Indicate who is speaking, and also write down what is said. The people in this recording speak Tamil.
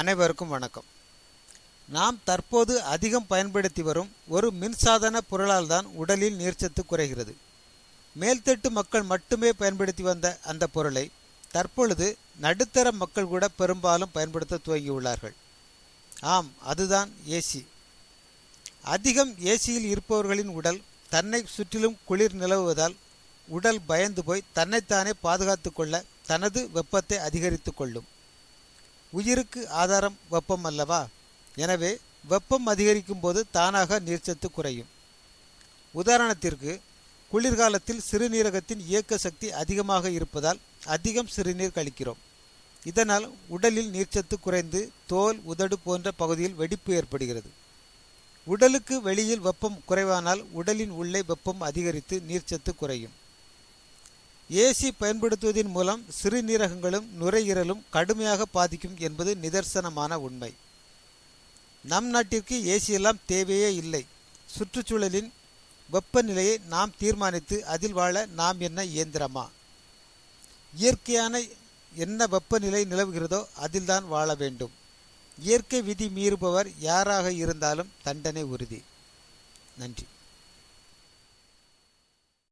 Speaker 1: அனைவருக்கும் வணக்கம். நாம் தற்போது அதிகம் பயன்படுத்தி வரும் ஒரு மின்சாதன பொருளால் தான் உடலில் நீர்ச்சத்து குறைகிறது. மேல்தட்டு மக்கள் மட்டுமே பயன்படுத்தி வந்த அந்த பொருளை தற்பொழுது நடுத்தர மக்கள் கூட பெரும்பாலும் பயன்படுத்த துவங்கியுள்ளார்கள். ஆம் அதுதான் ஏசி அதிகம் ஏசியில் இருப்பவர்களின் உடல் தன்னை சுற்றிலும் குளிர் நிலவுவதால் உடல் பயந்து போய் தன்னைத்தானே பாதுகாத்து கொள்ள தனது வெப்பத்தை அதிகரித்து கொள்ளும். உயிருக்கு ஆதாரம் வெப்பம் அல்லவா? எனவே வெப்பம் அதிகரிக்கும் போது தானாக நீர்ச்சத்து குறையும். உதாரணத்திற்கு குளிர்காலத்தில் சிறுநீரகத்தின் இயக்க சக்தி அதிகமாக இருப்பதால் அதிகம் சிறுநீர் கழிக்கிறோம். இதனால் உடலில் நீர்ச்சத்து குறைந்து தோல் உதடு போன்ற பகுதியில் வெடிப்பு ஏற்படுகிறது. உடலுக்கு வெளியில் வெப்பம் குறைவானால் உடலின் உள்ளே வெப்பம் அதிகரித்து நீர்ச்சத்து குறையும். ஏசி பயன்படுத்துவதன் மூலம் சிறுநீரகங்களும் நுரையீரலும் கடுமையாக பாதிக்கும் என்பது நிதர்சனமான உண்மை. நம் நாட்டிற்கு ஏசி எல்லாம் தேவையே இல்லை. சுற்றுச்சூழலின் வெப்பநிலையை நாம் தீர்மானித்து அதில் வாழ நாம் என்ன இயந்திரமா? இயற்கையான என்ன வெப்பநிலை நிலவுகிறதோ அதில்தான் வாழ வேண்டும். இயற்கை விதி மீறுபவர் யாராக இருந்தாலும் தண்டனை உறுதி. நன்றி.